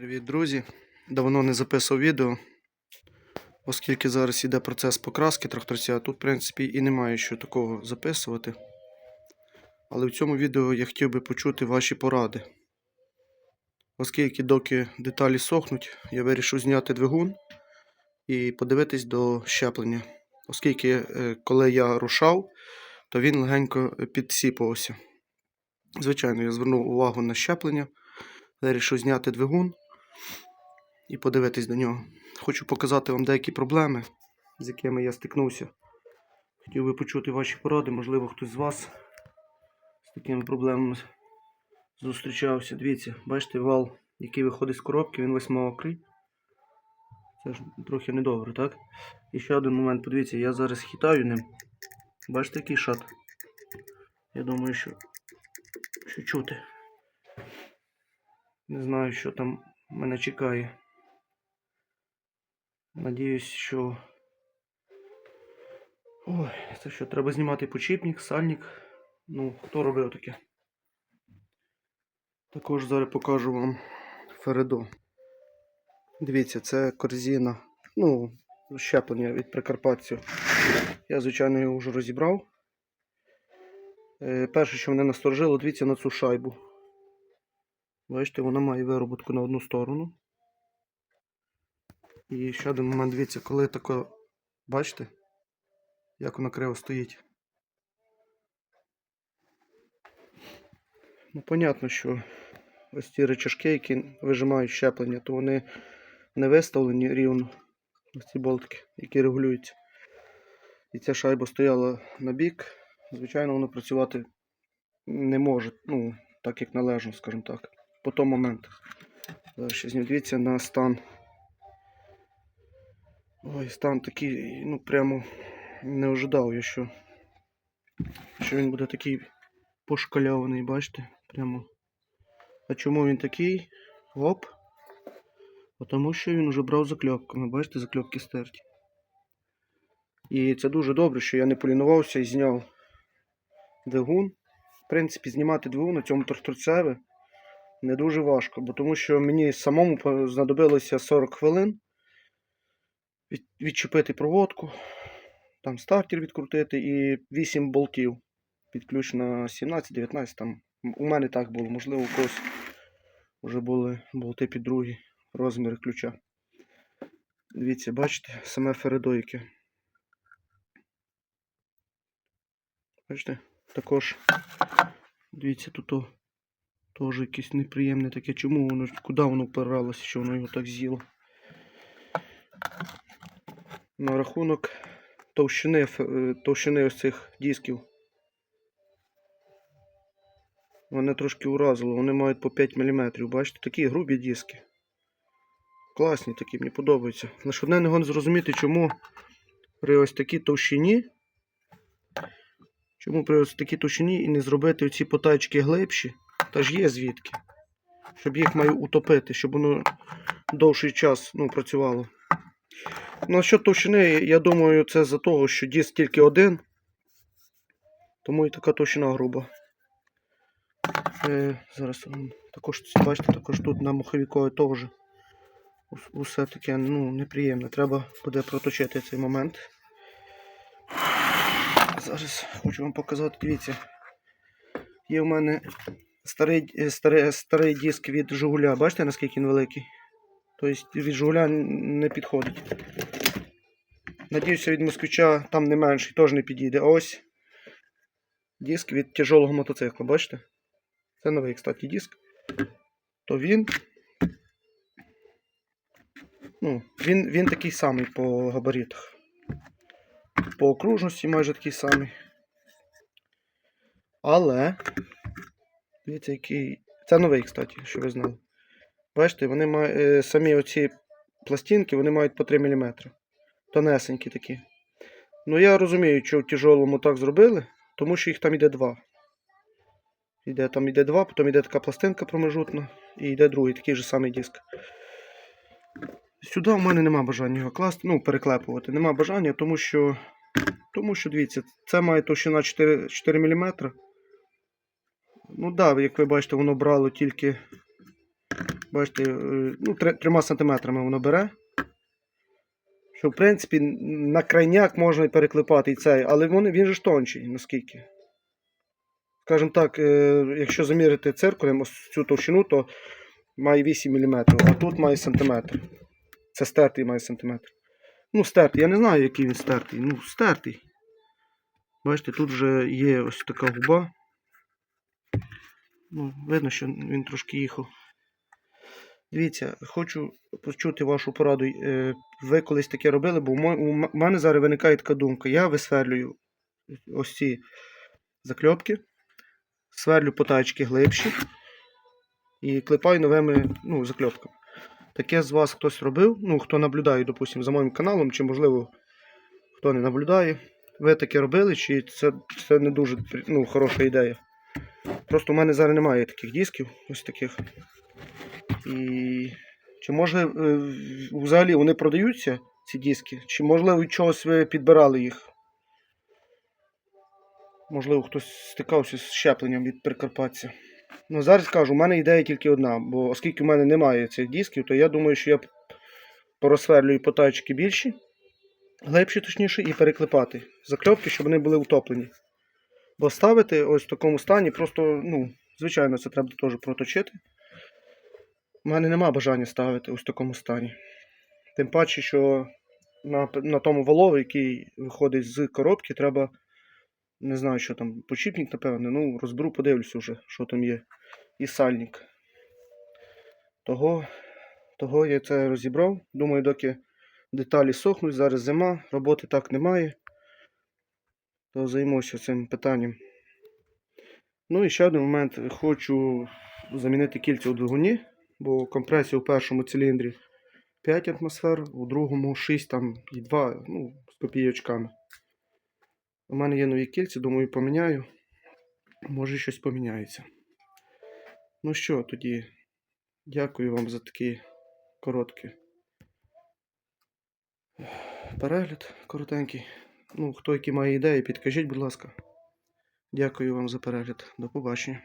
Привіт, друзі! Давно не записував відео, оскільки зараз йде процес покраски тракторця, тут, в принципі, і немає що такого записувати. Але в цьому відео я хотів би почути ваші поради. Оскільки доки деталі сохнуть, я вирішив зняти двигун і подивитись до щеплення. Оскільки, е, коли я рушав, то він легенько підсіпався. Звичайно, я звернув увагу на щеплення, вирішив зняти двигун і подивитись до нього. Хочу показати вам деякі проблеми, з якими я стикнувся. Хотів би почути ваші поради, можливо, хтось з вас з такими проблемами зустрічався. Дивіться, бачите, вал, який виходить з коробки, він весь мокрий. Це ж трохи недобре, так? І ще один момент, подивіться, я зараз хитаю ним. Бачите, який шат? Я думаю, що, що чути. Не знаю, що там мене чекає. Надіюсь, що. Ой, це що, треба знімати почіпник, сальник. Ну, хто робив таке? Також зараз покажу вам Фередо. Дивіться, це корзина. Ну, щеплення від Прикарпатцю. Я, звичайно, його вже розібрав. Е, перше, що мене насторожило, дивіться на цю шайбу. Бачите, вона має вироботку на одну сторону. І ще один момент, дивіться, коли тако, бачите, як вона криво стоїть. Ну, понятно, що ось ці речашки, які вижимають щеплення, то вони не виставлені рівно. Ось ці болтики, які регулюються. І ця шайба стояла на бік. Звичайно, воно працювати не може, ну, так як належно, скажімо так, по тому моменту. Зараз ще. Дивіться на стан. Ой, стан такий, ну прямо не ожидав я, що, що він буде такий пошкальований, бачите? Прямо. А чому він такий? Оп. Тому що він вже брав закльопками, бачите, закльопки стерті. І це дуже добре, що я не полінувався і зняв двигун. В принципі, знімати двигун на цьому тракторцеві не дуже важко, бо тому що мені самому знадобилося 40 хвилин від- відчепити проводку, там стартер відкрутити і 8 болтів під ключ на 17-19. Там. У мене так було, можливо, у когось вже були болти під другі розміри ключа. Дивіться, бачите, саме фередойки. Бачите? Також, дивіться, тут теж якесь неприємне таке. Чому воно, куди воно впиралося, що воно його так з'їло? На рахунок товщини, е, товщини ось цих дисків. Вони трошки уразило, вони мають по 5 мм. Бачите, такі грубі диски. Класні такі, мені подобаються. Лише одне не можу зрозуміти, чому при ось такій товщині. Чому при ось такій товщині і не зробити оці потайчики глибші, та ж є звідки. Щоб їх маю утопити, щоб воно довший час ну, працювало. Ну, що товщини, я думаю, це за того, що диск тільки один. Тому і така товщина груба. Е, зараз також бачите, також тут на моховікові теж ус- усе таке ну, неприємне. Треба буде проточити цей момент. Зараз хочу вам показати, дивіться. Є в мене старий, е, старий, старий диск від Жигуля. Бачите, наскільки він великий? Тобто від Жигуля не підходить. Надіюся, від москвича там не менший, теж не підійде. Ось диск від тяжелого мотоцикла, бачите? Це новий, кстати, диск. То він. Ну, він, він такий самий по габаритах. По окружності майже такий самий. Але. Дивіться, який. Це новий, кстати, що ви знали. Бачите, вони мають е, самі оці пластинки вони мають по 3 мм. Тонесенькі такі. Ну я розумію, що в тяжолому так зробили, тому що їх там іде два. Іде, там іде два, потім іде така пластинка промежутна і йде другий такий же самий диск. Сюди в мене нема бажання його класти, ну, переклепувати. Нема бажання, тому що, тому що дивіться, це має товщина 4, 4 мм. Ну так, да, як ви бачите, воно брало тільки Бачите, е, ну, 3 сантиметрами воно бере. Що, в принципі, на крайняк можна і переклепати і цей, але він, він же ж тончий, наскільки. Скажімо так, е, якщо замірити циркулем ось цю товщину, то має 8 мм, а тут має сантиметр. Це стертий має сантиметр. Ну, стертий, я не знаю, який він стертий. Ну, стертий. Бачите, тут вже є ось така губа. Ну, видно, що він трошки їхав. Дивіться, хочу почути вашу пораду. Е, Ви колись таке робили, бо у мене зараз виникає така думка. Я висверлюю ось ці закльопки, сверлю потачки глибші і клепаю новими ну, закльопками. Таке з вас хтось робив, ну, хто наблюдає, допустимо, за моїм каналом, чи, можливо, хто не наблюдає. Ви таке робили, чи це, це не дуже ну, хороша ідея? Просто у мене зараз немає таких дисків, ось таких. І чи може е, взагалі вони продаються, ці диски? Чи можливо від чогось ви підбирали їх? Можливо, хтось стикався з щепленням від Прикарпаття. Ну, зараз кажу, у мене ідея тільки одна, бо оскільки в мене немає цих дисків, то я думаю, що я п- порозсверлюю потачки більші, глибші точніше, і переклепати закльопки, щоб вони були утоплені. Бо ставити ось в такому стані, просто, ну, звичайно, це треба теж проточити. У мене нема бажання ставити ось в такому стані. Тим паче, що на, на тому валові, який виходить з коробки, треба. Не знаю, що там, почіпник, напевне, ну, розберу, подивлюся вже, що там є. І сальник. Того, того я це розібрав. Думаю, доки деталі сохнуть, зараз зима, роботи так немає. То займуся цим питанням. Ну і ще один момент. Хочу замінити кільця у двигуні, бо компресія у першому циліндрі 5 атмосфер, у другому 6 там і 2, ну, з копійочками. У мене є нові кільця, думаю, поміняю. Може щось поміняється. Ну що, тоді дякую вам за такий короткий перегляд коротенький. Ну, хто які має ідеї, підкажіть, будь ласка. Дякую вам за перегляд. До побачення.